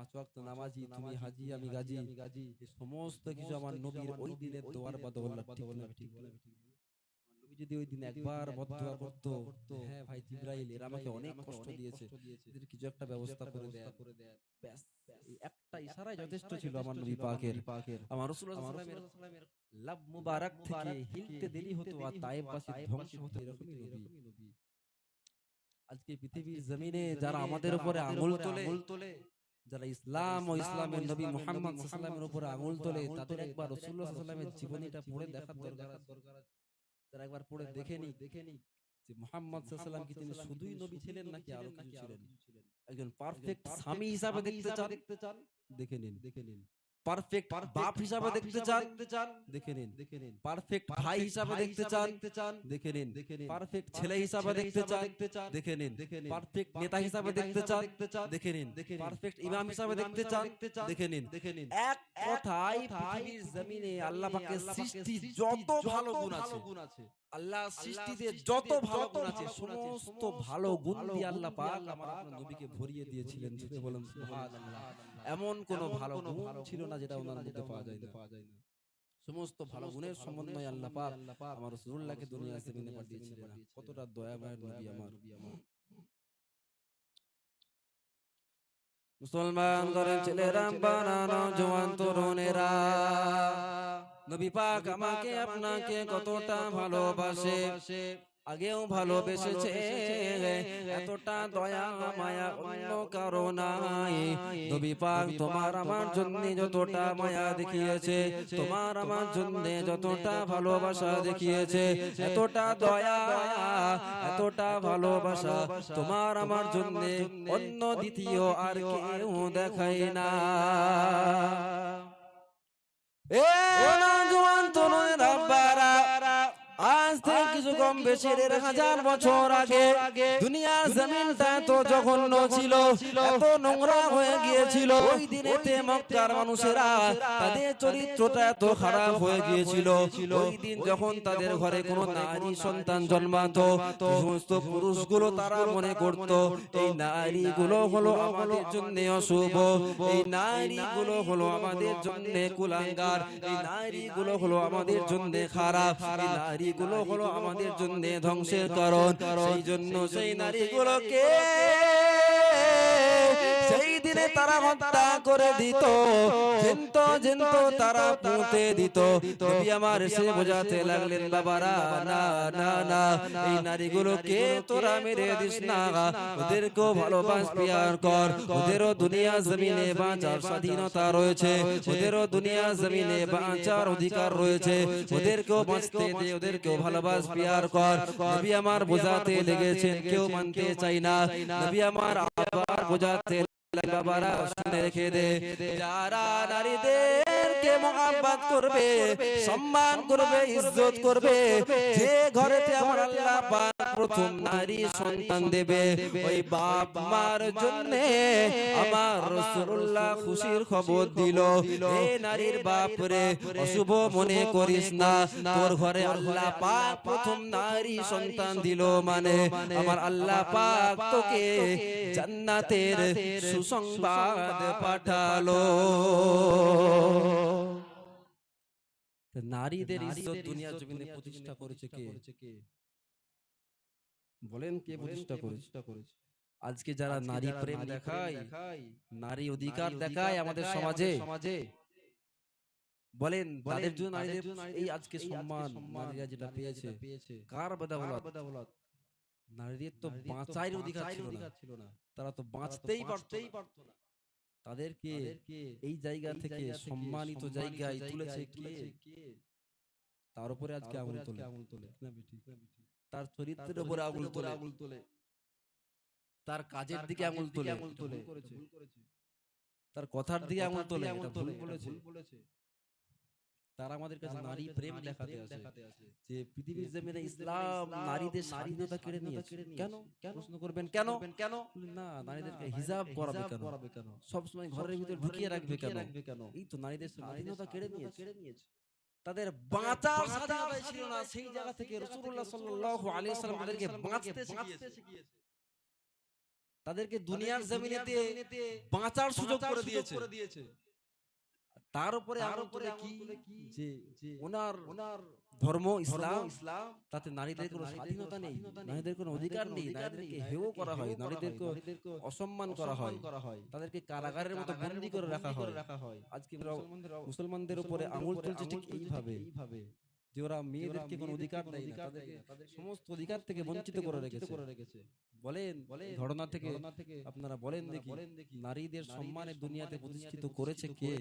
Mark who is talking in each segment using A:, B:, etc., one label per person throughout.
A: পাঁচ ওয়াক্ত নামাজি তুমি হাজি আমি গাজি। এই সমস্ত কিছু আমার নবীর ওই দিনের দোয়ার ঠিক না ঠিক বলে নবী যদি ওই দিন একবার বদদোয়া করত হ্যাঁ ভাই জিব্রাইল এরা আমাকে অনেক কষ্ট দিয়েছে। এদের কিছু একটা ব্যবস্থা করে দেয় ব্যাস একটা ইশারায় যথেষ্ট ছিল আমার নবী পাকের। আমার রাসূলুল্লাহ সাল্লাল্লাহু আলাইহি ওয়াসাল্লামের মুবারক থেকে হিলতে দেরি হতো আর তায়েববাসী ধ্বংস হতো এরকমই নবী আজকে পৃথিবীর জমিনে যারা আমাদের উপরে আঙুল তোলে যারা ইসলাম ও ইসলামের নবী মুহাম্মদ সাল্লামের উপর আঙুল তোলে তাদের একবার রাসূলুল্লাহ সাল্লামের জীবনীটা পড়ে দেখার দরকার তারা যারা একবার পড়ে দেখেনি দেখেনি যে মুহাম্মদ সাল্লাম কি তিনি শুধুই নবী ছিলেন নাকি আরও কিছু ছিলেন? একজন পারফেক্ট স্বামী হিসাবে দেখতে চান? দেখে নিন। দেখে নিন। পারফেক্ট বাপ হিসাবে দেখতে চান দেখে নিন দেখে নিন পারফেক্ট ভাই হিসাবে দেখতে চান দেখে নিন দেখে নিন পারফেক্ট ছেলে হিসাবে দেখতে চান দেখে নিন দেখে নিন পারফেক্ট নেতা হিসাবে দেখতে চান দেখে নিন দেখে নিন পারফেক্ট ইমাম হিসাবে দেখতে চান দেখে নিন দেখে নিন এক কথায় পৃথিবীর জমিনে আল্লাহ পাকের সৃষ্টি যত ভালো গুণ আছে আল্লাহ সৃষ্টিতে যত ভালো গুণ আছে সমস্ত ভালো গুণ দিয়ে আল্লাহ পাক আমার নবীকে ভরিয়ে দিয়েছিলেন বলেন সুবহানাল্লাহ এমন কোন ভালো গুণ ছিল না যেটা ওনার মধ্যে পাওয়া যায় না। সমস্ত ভালো গুণের সমন্বয় আল্লাহ পাক আমার রাসূলুল্লাহকে দুনিয়া জমিনে পাঠিয়েছিলেন কতটা দয়াময় নবী আমার। মুসলমান ঘরের ছেলেরা বানানো জওয়ান তরুণেরা। নবী পাক আমাকে আপনাকে কতটা ভালোবাসে। আগেও ভালোবেসেছে এতটা দয়া মায়া অন্য কারও নাই। নবী পাক তোমার আমার জন্য যতটা মায়া দেখিয়েছে তোমার আমার জন্য যতটা ভালোবাসা দেখিয়েছে এতটা দয়া এতটা ভালোবাসা তোমার আমার জন্য অন্য দ্বিতীয় আর কেউ দেখায় না। এ নওজোয়ান তরুণেরা বারা আজ থেকে কিছু কম বেশি দেড় হাজার বছর আগে দুনিয়ার জমিনটা তো জঘন্য ছিল এত নোংরা হয়ে গিয়েছিল। ওই দিনেতে মক্কার মানুষেরা তাদের চরিত্রটা এত খারাপ হয়ে গিয়েছিল। ওই দিন যখন তাদের ঘরে কোনো নারী সন্তান জন্মাতো সমস্ত পুরুষগুলো তারা মনে করত এই নারীগুলো হলো আমাদের জন্য অশুভ এই নারীগুলো হলো আমাদের জন্য কুলাঙ্গার এই নারীগুলো হলো আমাদের জন্য খারাপ এই নারীগুলো হলো আমাদের জন্য ধ্বংসের কারণ। সেই জন্য সেই নারীগুলোকে সেই দিনে তারা হত্যা করে দিত জেন্ত জেন্ত তারা পুঁতে দিত। নবী আমার সে বোঝাতে লাগলেন বাবারা না না না এই নারীগুলোকে তোরা মেরে দিস না ওদেরকেও ভালোবাস পিয়ার কর ওদেরও দুনিয়া জমিনে বাঁচার স্বাধীনতা রয়েছে ওদেরও দুনিয়া জমিনে বাঁচার অধিকার রয়েছে ওদেরকেও বাঁচতে দে ওদেরকেও ভালোবাস পিয়ার কর। নবী আমার বোঝাতে লেগেছেন কেউ মানতে চাই না। নবী আমার আবার বোঝাতে বাবারা শুনে রেখে দে। যারা নারীদেরকে মহাব্বত করবে? সম্মান করবে, ইজ্জত করবে? যে ঘরেতে আমার আল্লাহ পাক প্রথম নারী সন্তান দেবে, ওই বাপ মার জন্য আমার রাসূলুল্লাহ খুশির খবর দিল। হে নারীর বাপ রে, অশুভ মনে করিস না, তোর ঘরে আল্লাহ পাক প্রথম নারী সন্তান দিল মানে আমার আল্লাহ পাক তোকে জান্নাতের সুসংবাদ পাঠালো। নারীদের ইজ্জত দুনিয়া জমিনে প্রতিষ্ঠা করেছে কে বলেন কে প্রতিষ্ঠা করেছে আজকে যারা নারী প্রেম দেখায় নারী অধিকার দেখায় আমাদের সমাজে বলেন তাদের জন্য নারীদের এই আজকে সম্মান নারীরা যেটা পেয়েছে কার বদাবলত নারীদের তো বাঁচার অধিকার ছিল না তারা তো বাঁচতেই পারতেই পারতো না তাদেরকে এই জায়গা থেকে সম্মানিত জায়গায় তুলেছে কে? তার উপরে আজকে আগুন তোলে। আগুন তোলে। তার চরিত্রের উপরে আগুন তোলে আগুন তোলে। তার কাজের দিকে আঙুল তোলে। আঙুল তোলে। তার কথার দিকে আঙুল তোলে। আঙুল তোলে। বলেছে তারা আমাদের কাছে নারী প্রেম দেখাতে আসে। যে পৃথিবীর জমিনে ইসলাম নারীদের স্বাধীনতা কেড়ে নিয়েছে। কেন? প্রশ্ন করবেন কেন? কেন? না নারীদেরকে হিজাব করাবে কেন? করাবে কেন? সব ঘরের ভিতর ঢুকিয়ে রাখবে কেন? রাখবে কেন? এই তো নারীদের স্বাধীনতা কেড়ে নিয়েছে। কেড়ে নিয়েছে। তাদের বাঁচার স্বাধীনতা ছিল না। সেই জায়গা থেকে রাসূলুল্লাহ সাল্লাল্লাহু আলাইহি ওয়াসাল্লাম তাদেরকে বাঁচতে শিখিয়েছে। তাদেরকে দুনিয়ার জমিনেতে বাঁচার সুযোগ করে দিয়েছে। তার উপরে কি? যে ওনার ওনার ধর্ম ইসলাম তাতে নারীদের কোনো স্বাধীনতা নেই নারীদের কোনো অধিকার নেই নারীদেরকে হেও করা হয় নারীদেরকে অসম্মান করা হয় তাদেরকে কারাগারের মতো বন্দি করে রাখা হয়। আজকে মুসলমানদের উপরে আঙুল চলছে ঠিক এইভাবে। যে ওরা মেয়েদেরকে কোনো অধিকার দেয় না তাদেরকে সমস্ত অধিকার থেকে বঞ্চিত করে রেখেছে। বলেন ঘটনা থেকে আপনারা বলেন দেখি নারীদের দুনিয়াতে প্রতিষ্ঠিত করেছে কে?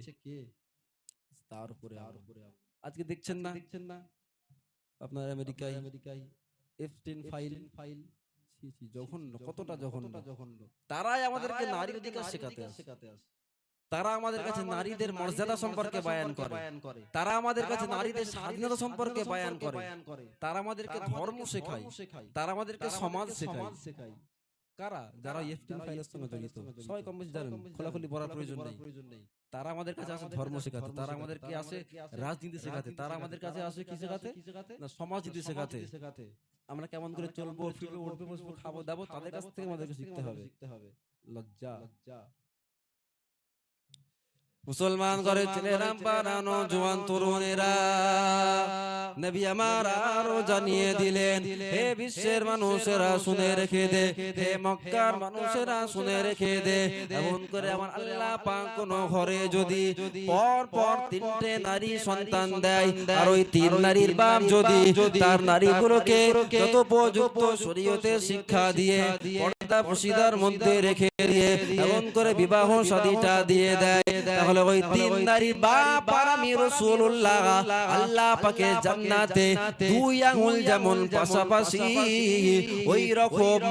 A: তার উপরে আর উপরে আজকে দেখছেন না? দেখছেন না? আপনার আমেরিকায় আমেরিকায় এফটিন ফাইল ফাইল জঘন্য কতটা জঘন্য। জঘন্য। তারাই আমাদেরকে নারী অধিকার শেখাতে শেখাতে আসে। তারা আমাদের কাছে নারীদের মর্যাদা সম্পর্কে বয়ান করে। তারা আমাদের কাছে নারীদের স্বাধীনতা সম্পর্কে বয়ান করে। তারা আমাদেরকে ধর্ম শেখায়। তারা আমাদেরকে সমাজ শেখায়। কারা? যারা সঙ্গে জড়িত। সবাই কম বেশি জানেন খোলাখুলি বলার প্রয়োজন নেই। তারা আমাদের কাছে আসে ধর্ম শেখাতে। তারা আমাদেরকে আসে? রাজনীতি শেখাতে। তারা আমাদের কাছে আসে কি শেখাতে? না সমাজনীতি শেখাতে। আমরা কেমন করে চলবো ফিরবো উঠবো বসবো খাব দাবো তাদের কাছ থেকে আমাদেরকে শিখতে হবে। লজ্জা লজ্জা মুসলমান ঘরে ছেলেরা বানানো জোয়ান তরুণেরা। নবী আমার আরও জানিয়ে দিলেন হে বিশ্বের মানুষেরা শুনে রেখে দে হে মক্কার মানুষেরা শুনে রেখে দে। এমন করে আমার আল্লাহ পাক কোন ঘরে যদি পর পর তিনটে নারী সন্তান দেয় আর ওই তিন নারীর বাপ যদি তার নারীগুলোকে যত উপযুক্ত শরীয়তের শিক্ষা দিয়ে পর্দা পশিদার মধ্যে রেখে দিয়ে এমন করে বিবাহ সাদিটা দিয়ে দেয়। তাহলে ওই তিন নারী বাপ আর আমি রাসূলুল্লাহ, আল্লাহ পাকে জান্নাতে দুই আঙুল যেমন পাশাপাশি ওই রকম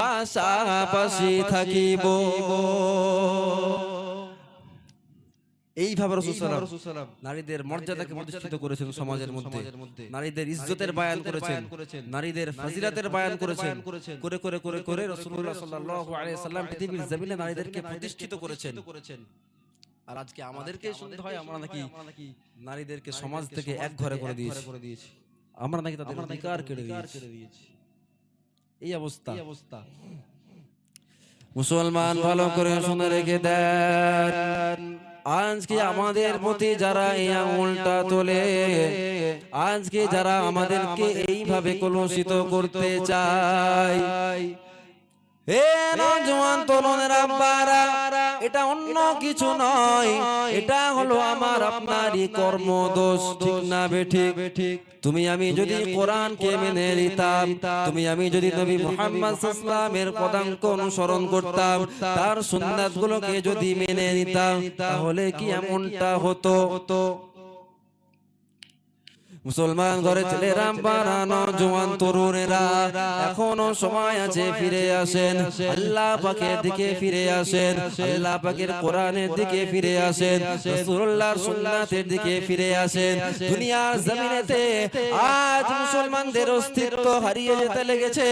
A: পাশাপাশি থাকিব। এইভাবে নারীদের মর্যাদাকে প্রতিষ্ঠিত করেছেন সমাজের মধ্যে। নারীদের ইজ্জতের বায়ান করেছেন। নারীদের ফজিলাতের বায়ান করেছেন। করে করে করে করে রাসূলুল্লাহ সাল্লাল্লাহু আলাইহি সাল্লাম পৃথিবীর জমিনে নারীদেরকে প্রতিষ্ঠিত করেছেন। আর আজকে আমাদেরকে শুনতে হয় আমরা নাকি নারীদেরকে সমাজ থেকে এক ঘরে করে দিয়েছি। আমরা নাকি তাদের অধিকার কেড়ে দিয়েছি। এই অবস্থা। অবস্থা। মুসলমান ভালো করে শুনে রেখে দেন। আজকে আমাদের প্রতি যারা এই আঙুলটা তোলে আজকে যারা আমাদেরকে এইভাবে কলুষিত করতে চায় হে নজওয়ান তরুণের আব্বারা এটা অন্য কিছু নয় এটা হলো আমার আপনারই কর্মদোষ ঠিক না বেঠিক তুমি আমি যদি কোরআনকে মেনে নিতাম তুমি আমি যদি নবী মুহাম্মদ সাল্লামের পদাঙ্ক অনুসরণ করতাম তার সুন্নাত গুলোকে যদি মেনে নিতাম তাহলে কি এমনটা হতো? মুসলমান ঘরে ছেলেরা বানানো জওয়ান তরুণেরা। এখনও সময় আছে ফিরে আসেন। আল্লাহ পাকের দিকে ফিরে আসেন। আল্লাহ পাকের কোরআনের দিকে ফিরে আসেন। রাসূলুল্লাহর সুন্নাতের দিকে ফিরে আসেন। দুনিয়ার জমিনেতে আজ মুসলমানদের অস্তিত্ব হারিয়ে যেতে লেগেছে।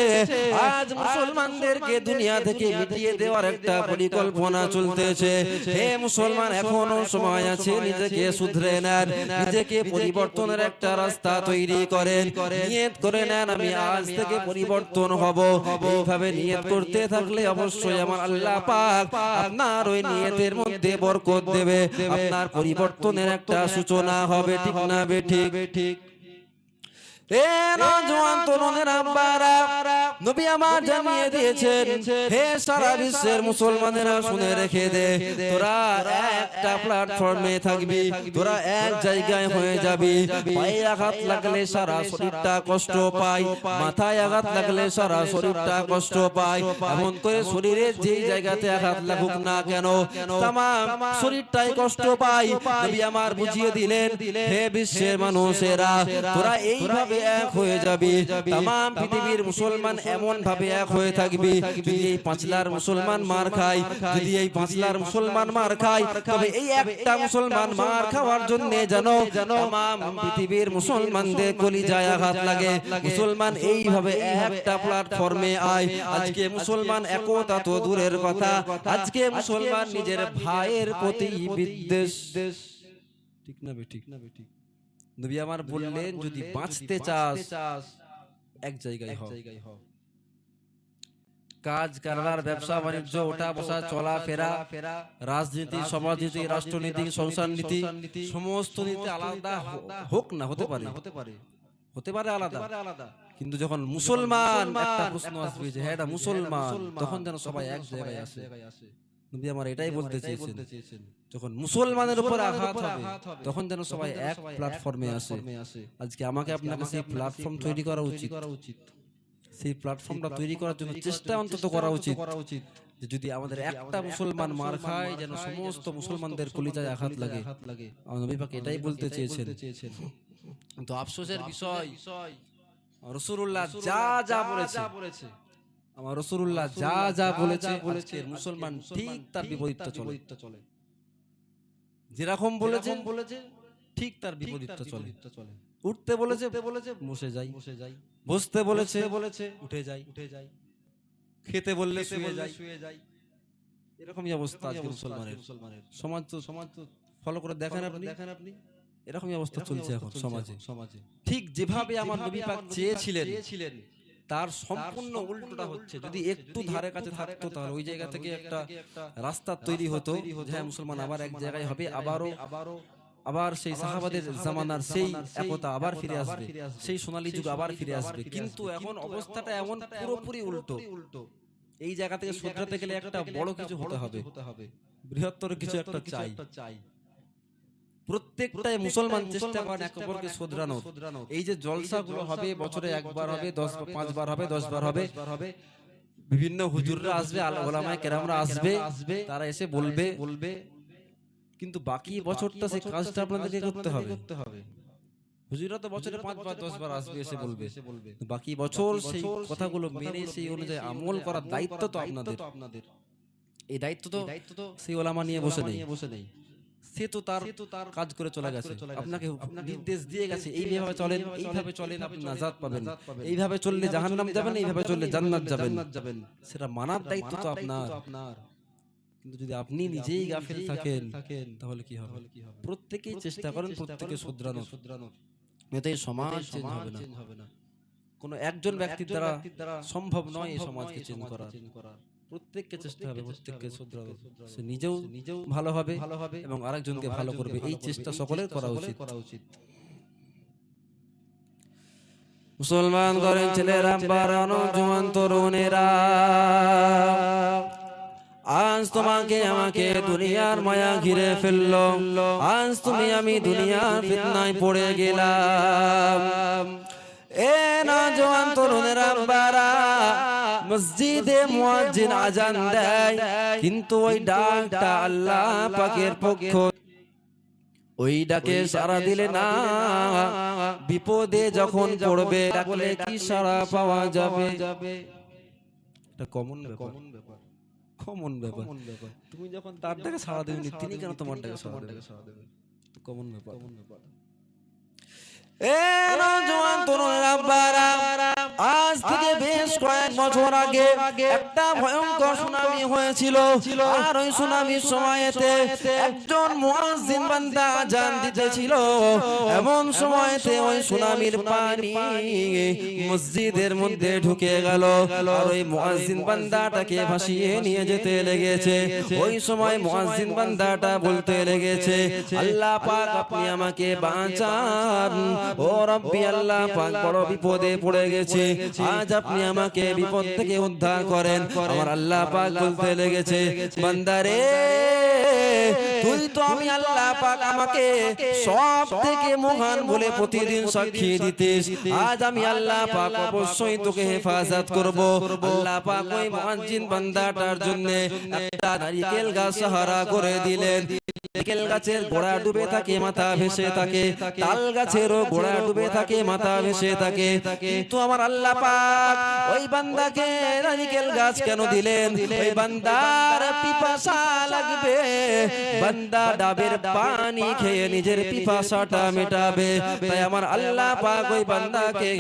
A: আজ মুসলমানদেরকে দুনিয়া থেকে মিটিয়ে দেওয়ার একটা পরিকল্পনা চলতেছে। হে মুসলমান এখনও সময় আছে নিজেকে শুধরে নেন। নিজেকে পরিবর্তনের একটা রাস্তা তৈরি করেন। নিয়ত করে নেন, আমি আজ থেকে পরিবর্তন হব। এইভাবে নিয়ত করতে থাকলে অবশ্যই আমার আল্লাহ পাক আপনার ওই নিয়তের মধ্যে বরকত দেবে। আপনার পরিবর্তনের একটা সূচনা হবে, ঠিক না বে ঠিক? হে নজওয়ান তরুণের আব্বারা নবী আমার জানিয়ে দিয়েছেন হে সারা বিশ্বের মুসলমানেরা শুনে রেখে দে তোরা একটা প্ল্যাটফর্মে থাকবি তোরা এক জায়গায় হয়ে যাবি পায়ে আঘাত লাগলে সারা শরীরটা কষ্ট পায় মাথায় আঘাত লাগলে সারা শরীরটা কষ্ট পায় এমন করে শরীরের যে জায়গাতে আঘাত লাগুক না কেন তাম শরীরটাই কষ্ট পায় নবী আমার বুঝিয়ে দিলেন হে বিশ্বের মানুষেরা তোরা এইভাবে এক হয়ে যাবি। তাম পৃথিবীর মুসলমান এমন ভাবে এক হয়ে থাকবি। যদি এই পাঁচলার মুসলমান মার খায়, যদি এই পাঁচলার মুসলমান মার খায়, তবে এই একটা মুসলমান মার খাওয়ার জন্য জানো তাম পৃথিবীর মুসলমানদের কলিজায় আঘাত লাগে। মুসলমান এইভাবে একটা প্ল্যাটফর্মে আয়। আজকে মুসলমান একতা তো দূরের কথা। আজকে মুসলমান নিজের ভাইয়ের প্রতি বিদ্বেষ। ঠিক না বে, ঠিক না বে, ঠিক। নবী আমার বললেন যদি বাঁচতে চাস এক জায়গায় হও কাজ কারবার ব্যবসা বাণিজ্য ওঠা বসা চলা ফেরা রাজনীতি সমাজনীতি রাষ্ট্রনীতি সংসার নীতি সমস্ত নীতি আলাদা হোক না হতে পারে।
B: হতে পারে।
A: হতে পারে আলাদা।
B: আলাদা।
A: কিন্তু যখন মুসলমান একটা প্রশ্ন আসবে যে হ্যাঁ এটা মুসলমান তখন যেন সবাই এক জায়গায় আসে।
B: আসে।
A: নবী আমার এটাই বলতে চেয়েছেন। যখন মুসলমানের উপর আঘাত হবে তখন যেন সবাই এক প্ল্যাটফর্মে আসে। আজকে আমাকে আপনাকে সেই প্ল্যাটফর্ম তৈরি করা উচিত। সেই প্ল্যাটফর্মটা তৈরি করার জন্য চেষ্টা অন্তত করা উচিত যে যদি আমাদের একটা মুসলমান মার খায় যেন সমস্ত মুসলমানদের কলিজায় আঘাত লাগে। আমার নবী পাক এটাই বলতে চেয়েছেন। কিন্তু আফসোসের বিষয়। রসুল্লাহ যা যা বলেছে আমার রসুল্লাহ যা যা বলেছে আজকের মুসলমান ঠিক তার বিপরীতটা চলে। যেরকম বলেছে
B: বলেছে
A: ঠিক তার
B: তার
A: চলে। উঠতে বলেছে
B: বলেছে বলেছে
A: বসে যাই।
B: বসে যাই।
A: বসতে বলেছে
B: বলেছে
A: উঠে যাই।
B: উঠে যাই।
A: খেতে বললে শুয়ে যাই।
B: শুয়ে যাই।
A: এরকমই অবস্থা আজকে মুসলমানের।
B: মুসলমানের।
A: সমাজ তো
B: সমাজ তো
A: ফলো করে দেখেন আপনি।
B: দেখেন আপনি।
A: এরকমই অবস্থা চলছে এখন সমাজে।
B: সমাজে।
A: ঠিক যেভাবে আমার নবী পাক চেয়েছিলেন।
B: চেয়েছিলেন।
A: তার সম্পূর্ণ উল্টোটা হচ্ছে যদি একটু ধারে কাছে থাকতো তাহলে ওই জায়গা থেকে একটা রাস্তা তৈরি হতো হ্যাঁ মুসলমান
B: হ্যাঁ,
A: আবার এক জায়গায় হবে আবারও
B: আবারও
A: আবার সেই
B: সাহাবাদের জামানার সেই
A: একতা আবার ফিরে আসবে সেই সোনালী যুগ আবার ফিরে আসবে। কিন্তু এখন অবস্থাটা এমন পুরোপুরি উল্টো।
B: উল্টো।
A: এই জায়গা থেকে শুধরাতে গেলে একটা বড় কিছু হতে হবে। বৃহত্তর কিছু একটা চাই।
B: একটা চাই।
A: প্রত্যেকটাই মুসলমান চেষ্টা করেন এক অপরকে শোধরানোর। এই যে জলসাগুলো হবে বছরে একবার হবে দশ পাঁচবার হবে দশ বার হবে। বিভিন্ন হুজুররা আসবে আল- কেরামরা আসবে
B: আসবে
A: তারা এসে বলবে
B: বলবে।
A: কিন্তু বাকি বছরটা সেই কাজটা আপনাদেরকে করতে হবে।
B: করতে হবে।
A: হুজুররা তো বছরে পাঁচবার দশ বার আসবে এসে বলবে।
B: এসে বলবে।
A: বাকি বছর সেই কথাগুলো মেনে সেই অনুযায়ী আমল করার দায়িত্ব তো আপনাদের। এই দায়িত্ব তো
B: দায়িত্ব তো
A: সেই ওলামা নিয়ে বসে নেই।
B: বসে নেই।
A: সে তো তার কাজ করে চলে গেছে। আপনাকে নির্দেশ দিয়ে গেছে এইভাবে চলেন এইভাবে চলেন আপনি নাজাত পাবেন। এইভাবে চললে জাহান্নাম যাবেন এইভাবে চললে জান্নাত যাবেন। সেটা মানার দায়িত্ব তো আপনার। কিন্তু যদি আপনি নিজেই গাফেল থাকেন তাহলে কি হবে? প্রত্যেকেই চেষ্টা করেন প্রত্যেকে শুধরানোর।
B: শুধরানোর।
A: এতে সমাজ চেঞ্জ হবে না। কোনো একজন ব্যক্তির দ্বারা সম্ভব নয় এই সমাজকে চেঞ্জ করা প্রত্যেককে চেষ্টা হবে প্রত্যেককে শুধরানো। সে নিজেও
B: নিজেও
A: ভালো হবে
B: ভালো হবে
A: এবং আরেকজনকে ভালো করবে। এই চেষ্টা সকলের করা উচিত।
B: করা উচিত।
A: মুসলমান করেন ছেলেরা বাড়ানো জোয়ান তরুণেরা। আজ তোমাকে আমাকে দুনিয়ার মায়া ঘিরে ফেলল। আজ তুমি আমি দুনিয়ার ফিতনায় পড়ে গেলাম। এ না জোয়ান তরুণেরা মসজিদে মুয়াজ্জিন আজান দেয়। কিন্তু ওই ডাকটা আল্লাহ পাকের পক্ষ। ওই ডাকে সারা দিলে না বিপদে যখন পড়বে ডাকলে কি সারা পাওয়া যাবে? এটা কমন
B: কমন ব্যাপার।
A: কমন ব্যাপার। তুমি যখন তার ডাকে সারা দেবেনি তিনি কেন তোমার ডাকে সারা দেবে?
B: দেবে?
A: কমন ব্যাপার।
B: কমন ব্যাপার।
A: আজ বেশ কয়েক বছর আগে একটা ভয়ঙ্কর সুনামি হয়েছিল। আর ওই সুনামির সময়তে একজন এমন সময়তে ওই সুনামির মসজিদের মধ্যে ঢুকে গেল। আর ওই মুয়াজ্জিন বান্দাটাকে ভাসিয়ে নিয়ে যেতে লেগেছে। ওই সময় মুয়াজ্জিন বান্দাটা বলতে লেগেছে, আল্লাহ পাক, আপনি আমাকে বাঁচান। সব থেকে মহান বলে প্রতিদিন সাক্ষী দিতিস। আজ আমি আল্লাহ পাক অবশ্যই তোকে হেফাজত করব। আল্লাহ পাক ওই মুয়াজ্জিন বান্দাটার জন্য নারিকেল গাছ সাহারা করে দিলেন। নারকেল গাছের গোড়া ডুবে থাকে মাথা ভেসে থাকে। তাল গাছেরও গোড়া ডুবে থাকে মাথা ভেসে থাকে। কিন্তু আমার আল্লাহ পাক ওই বান্দাকে নারকেল গাছ কেন দিলেন? ওই বান্দার পিপাসা লাগবে। বান্দা ডাবের পানি খেয়ে নিজের পিপাসাটা মেটাবে। তাই আমার আল্লাহ পাক ওই বান্দাকে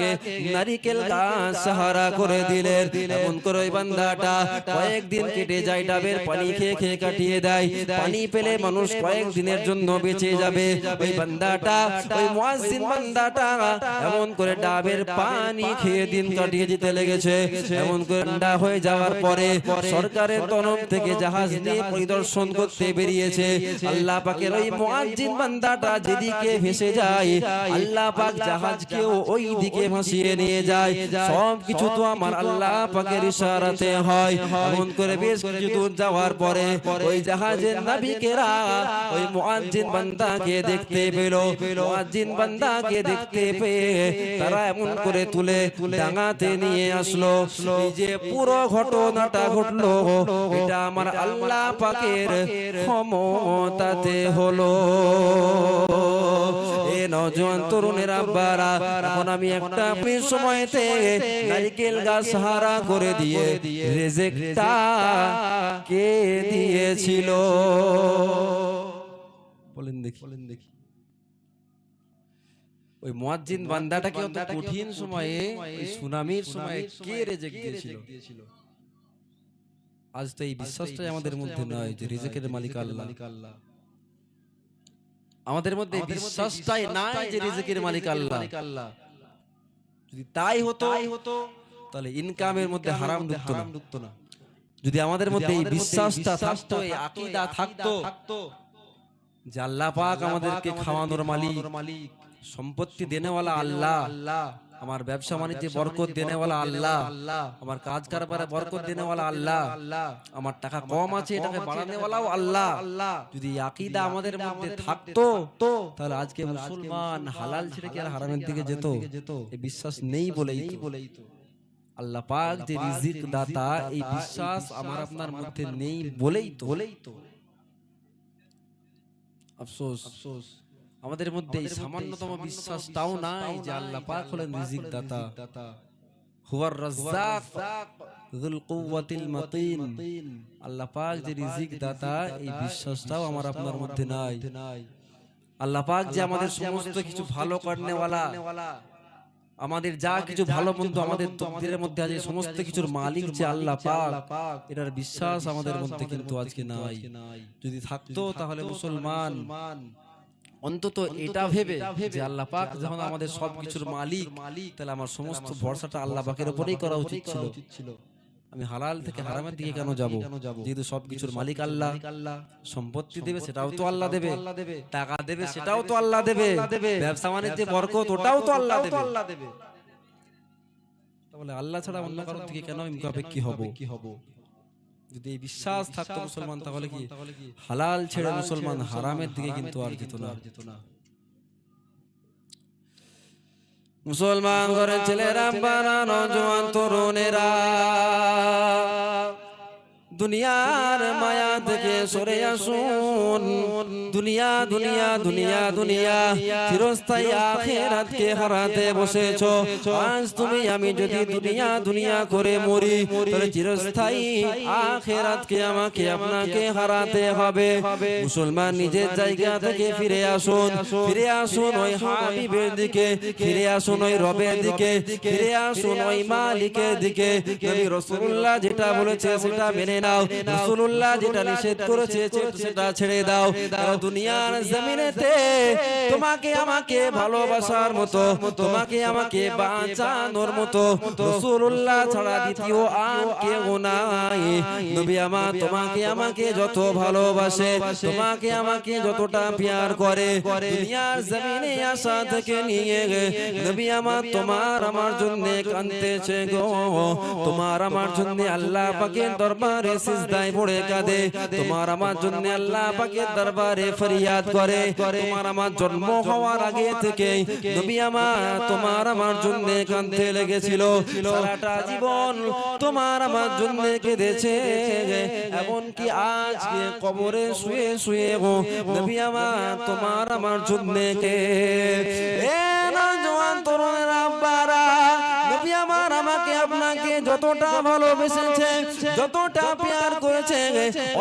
A: নারিকেল গাছ সাহারা করে দিলেন। এমন করে ওই বান্দাটা কয়েকদিন কেটে যায় ডাবের পানি খেয়ে খেয়ে কাটিয়ে দেয়। পানি পেলে মানুষ কয়েক দিনের জন্য বেঁচে যাবে। ওই বান্দাটা, ওই মুয়াজ্জিন বান্দাটা এমন করে ডাবের পানি খেয়ে দিন কাটিয়ে দিতে লেগেছে। এমন করে ঠান্ডা হয়ে যাওয়ার পরে সরকারের তরফ থেকে জাহাজ নিয়ে পরিদর্শন করতে বেরিয়েছে। আল্লাহ পাকের ওই মুয়াজ্জিন বান্দাটা যেদিকে ভেসে যায়, আল্লাহ পাক জাহাজকেও ওই দিকে ভাসিয়ে নিয়ে যায়। সব কিছু তো আমার আল্লাহ পাকের ইশারাতে হয়। এমন করে বেশ কিছু দূর যাওয়ার পরে ওই জাহাজের নাবিকেরা ওই মুআজ্জিন বান্দাকে দেখতে পেল। মুআজ্জিন বান্দাকে দেখতে পেয়ে তারা এমন করে তুলে ডাঙাতে নিয়ে আসলো। যে পুরো ঘটনাটা ঘটলো, এটা আমার আল্লাহ পাকের ক্ষমতাতে হলো। এ নজওয়ান তরুণের আব্বারা এখন আমি একটা আপনি সময়তে নারকেল গাছ হারা করে দিয়ে রেজেকটা কে দিয়েছিল? বলেন দেখি। বলেন দেখি। ওই মুয়াজ্জিন বান্দাটাকে অত কঠিন সময়ে ওই সুনামির সময়ে কে রেজেক দিয়েছিল? আজ তো এই বিশ্বাসটাই আমাদের মধ্যে নয় যে রিজেকের মালিক আল্লাহ। আমাদের মধ্যে বিশ্বাসটাই নাই যে রিজিকের মালিক আল্লাহ। যদি তাই হতো তাহলে ইনকামের মধ্যে হারাম ঢুকতো না। যদি আমাদের মধ্যে এই বিশ্বাসটা থাকতো এই আকীদা থাকতো যে আল্লাহ পাক আমাদেরকে খাওয়ানোর মালিক সম্পত্তি দেনেওয়ালা আল্লাহ। আল্লাহ। আমার ব্যবসা বাণিজ্যে বরকত দেনেওয়ালা আল্লাহ। আমার কাজ কারবারে বরকত দেনেওয়ালা আল্লাহ। আমার টাকা কম আছে এটাকে বাড়ানেওয়ালাও আল্লাহ। যদি আকীদা আমাদের মধ্যে থাকতো তাহলে আজকে মুসলমান হালাল ছেড়ে কি আর হারামের দিকে যেত। এই বিশ্বাস নেই বলেই বলেই তো। আল্লাহ পাক যে রিজিক দাতা এই বিশ্বাস আমার আপনার মধ্যে নেই বলেই তো। বলেই তো। আফসোস। আফসোস। আমাদের মধ্যে এই সামান্যতম বিশ্বাসটাও নাই যে আল্লাহ পাক হলেন রিজিক দাতা হুয়ার রাজ্জাক যুল কুওয়াতিল মাতিন। আল্লাহ পাক যে রিজিক দাতা এই বিশ্বাসটাও আমার আপনার মধ্যে নাই। আল্লাহ পাক যে আমাদের সমস্ত কিছু ভালো করনেওয়ালা আমাদের যা কিছু ভালো মন্দ আমাদের তকদিরের মধ্যে আছে সমস্ত কিছুর মালিক যে আল্লাহ পাক এটার বিশ্বাস আমাদের মধ্যে কিন্তু আজকে নাই। যদি থাকতো তাহলে মুসলমান। অন্তত এটা ভেবে যে আল্লাহ পাক যখন আমাদের সবকিছুর মালিক মালিক তাহলে আমার সমস্ত ভরসাটা আল্লাহ পাকের উপরেই করা উচিত ছিল। আমি হালাল থেকে হারামের দিকে কেন যাব? যেহেতু সবকিছুর মালিক আল্লাহ। সম্পত্তি দেবে সেটাও তো আল্লাহ দেবে। টাকা দেবে সেটাও তো আল্লাহ দেবে। ব্যবসা বাণিজ্যে বরকত ওটাও তো আল্লাহ দেবে। তাহলে আল্লাহ ছাড়া অন্য কারোর থেকে কেন আমি কি হব? কি হব? যদি এই বিশ্বাস থাকতো মুসলমান তাহলে কি হালাল ছেড়ে মুসলমান হারামের দিকে কিন্তু আর যেত না। মুসলমান ঘরের ছেলেরা বানানো জোয়ান তরুণেরা। দুনিয়ার মায়া থেকে সরে আসুন। দুনিয়া দুনিয়া দুনিয়া দুনিয়া চিরস্থায়ী আখেরাতকে হারাতে বসেছো। আজ তুমি আমি যদি দুনিয়া দুনিয়া করে মরি তাহলে চিরস্থায়ী আখেরাতকে আমাকে আপনাকে হারাতে হবে। মুসলমান নিজের জায়গা থেকে ফিরে আসুন। ফিরে আসুন ওই হাবিবের দিকে। ফিরে আসুন ওই রবের দিকে। ফিরে আসুন ওই মালিকের দিকে। নবী রাসূলুল্লাহ যেটা বলেছে সেটা মেনে নাও রাসূলুল্লাহ যেটা নিষেধ করেছে সেটা ছেড়ে দাও। দুনিয়ার জমিনেতে তোমাকে আমাকে ভালোবাসার মতো তোমাকে আমাকে বাঁচানোর মতো। রাসূলুল্লাহ ছাড়া দ্বিতীয় আর কেউ নাই। নবী আমার তোমাকে আমাকে যত ভালোবাসে তোমাকে আমাকে যতটা প্যার করে। দুনিয়ার জমিনে আসা থেকে নিয়ে নবী আমার তোমার আমার জন্য কাঁদতেছে গো। তোমার আমার জন্য আল্লাহ পাকের দরবারে সিজদায় পড়ে কাঁদে। তোমার আমার জন্য আল্লাহ পাকের দরবারে ফরিয়াদ করে। তোমার আমার জন্ম হওয়ার আগে থেকে নবী আমার, তোমার আমার জন্য কাঁদতে লেগেছিল। সারাটা জীবন তোমার আমার জন্য কেঁদেছে। এমন কি আজকে কবরে শুয়ে শুয়ে গো, নবী আমার, তোমার আমার জন্য কে। এ নজওয়ান তরুণের আব্বারা আমার আমাকে আপনাকে যতটা ভালোবেসেছে, যতটা প্যার করেছে,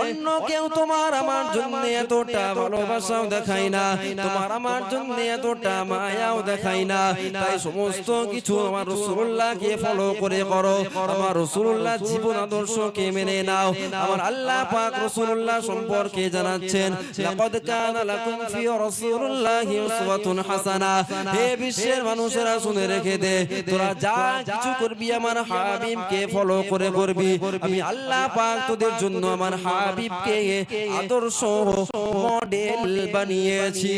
A: অন্য কেউ তোমার আমার জন্য এতটা ভালোবাসাও দেখায় না, তোমার আমার জন্য এতটা মায়াও দেখায় না। তাই সমস্ত কিছু আমার রসুল্লাহকে ফলো করে করো, আমার রসুল্লাহ জীবন আদর্শকে মেনে নাও। আমার আল্লাহ পাক রসুল্লাহ সম্পর্কে জানাচ্ছেন, লাকাদ কানা লাকুম ফি রাসূলিল্লাহি উসওয়াতুন হাসানা। হে বিশ্বের মানুষেরা শুনে রেখে দে, তোরা যা কিছু করবি আমার হাবিবকে ফলো করে করবি। আমি আল্লাহ পাক তোদের জন্য আমার হাবিবকে আদর্শ মডেল বানিয়েছি।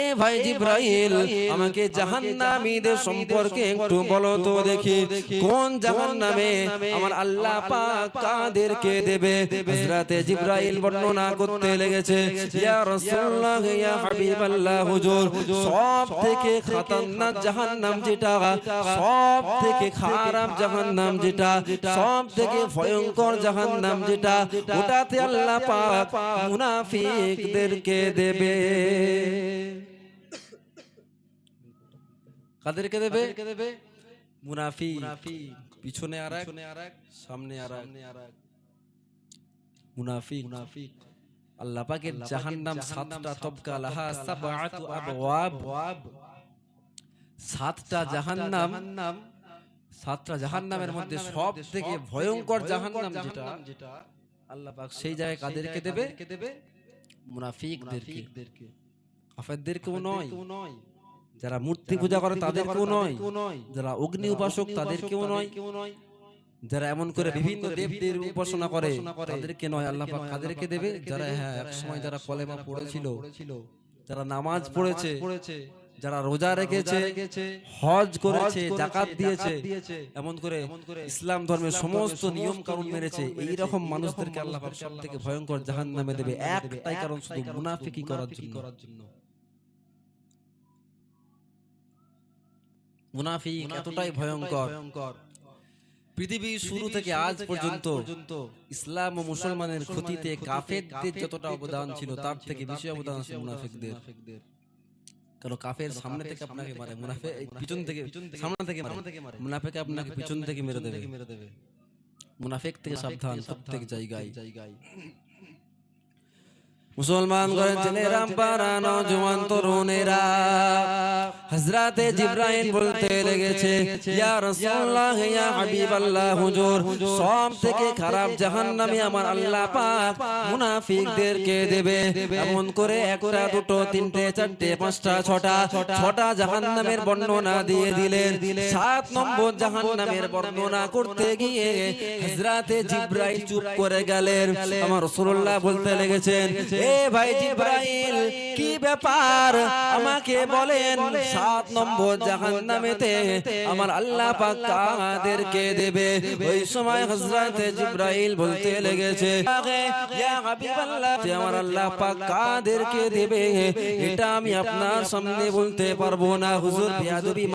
A: এ ভাই জিব্রাইল আমাকে জাহান্নামীদের সম্পর্কে একটু বলো তো দেখি কোন জাহান্নামে আমার আল্লাহ পাক কাদেরকে দেবে? হযরতে জিব্রাইল বর্ণনা করতে লেগেছে ইয়া রাসূলুল্লাহ ইয়া হাবিবাল্লাহ হুজুর। সব থেকে খতরনাক জাহান্নাম যেটা সব থেকে খারাপ জাহান্নাম যেটা সব থেকে ভয়ঙ্কর জাহান্নাম যেটা ওটাতে আল্লাহ পাক মুনাফিকদেরকে দেবে। কাদেরকে দেবে? দেবে? মুনাফি পিছনে আর এক সামনে আর এক। মুনাফি মুনাফি আল্লাহ পাকের জাহান্নাম সাতটা তবকা লাহা সাবআতু আবওয়াব। সাতটা জাহান্নাম। নাম সাতটা জাহান্নামের মধ্যে সব থেকে ভয়ঙ্কর জাহান্নাম যেটা আল্লাহ পাক সেই জায়গায় কাদেরকে দেবে? কে দেবে? মুনাফিকদেরকে। কাফেরদেরকেও নয়। যারা মূর্তি পূজা করে তাদেরকেও নয় যারা অগ্নি উপাসক তাদেরকেও নয় যারা এমন করে বিভিন্ন দেবদের উপাসনা করে তাদেরকে নয় আল্লাহ পাক কাদেরকে দেবে? যারা হ্যাঁ এক সময় যারা কলেমা পড়েছিল যারা নামাজ পড়েছে যারা রোজা রেখেছে হজ করেছে জাকাত দিয়েছে এমন করে ইসলাম ধর্মের সমস্ত নিয়ম কানুন মেরেছে এই রকম মানুষদেরকে আল্লাহ পাক সব থেকে ভয়ঙ্কর জাহান্নামে দেবে একটাই কারণ শুধু মুনাফিকি করার জন্য। মুনাফিক এতটাই ভয়ঙ্কর। পৃথিবীর শুরু থেকে আজ পর্যন্ত ইসলাম ও মুসলমানের ক্ষতিতে কাফেরদের যতটা অবদান ছিল তার থেকে বেশি অবদান আছে মুনাফিকদের। কারণ কাফের সামনে থেকে আপনাকে মারে। মুনাফে পিছন থেকে সামনে থেকে মারে। মুনাফেকে আপনাকে পিছন থেকে মেরে দেবে। মুনাফেক থেকে সাবধান প্রত্যেক জায়গায়। জায়গায়। মুসলমান করেন ছেলেরা পারা নজওয়ান তরুণেরা। হযরতে জিব্রাইল বলতে লেগেছে ইয়া রাসূলুল্লাহ ইয়া হাবিবাল্লাহ হুজুর সব থেকে খারাপ জাহান্নামে আমার আল্লাহ পাক মুনাফিকদেরকে দেবে। এমন করে একটা দুটো তিনটে চারটে পাঁচটা ছটা ছটা জাহান্নামের বর্ণনা দিয়ে দিলেন। সাত নম্বর জাহান্নামের বর্ণনা করতে গিয়ে হযরতে জিব্রাইল চুপ করে গেলেন। আমার রাসূলুল্লাহ বলতে লেগেছেন এ ভাই জিব্রাইল কি ব্যাপার? আমাকে বলেন সাত নম্বর জাহান্নামেতে আমার আল্লাহ পাক কাদেরকে দেবে। ওই সময় হযরত জিব্রাইল বলতে লেগেছে ইয়া হাবিবাল্লাহ আমার আল্লাহ পাক কাদেরকে দেবে এটা আমি আপনার সামনে বলতে পারব না। হুজুর বিয়াদবি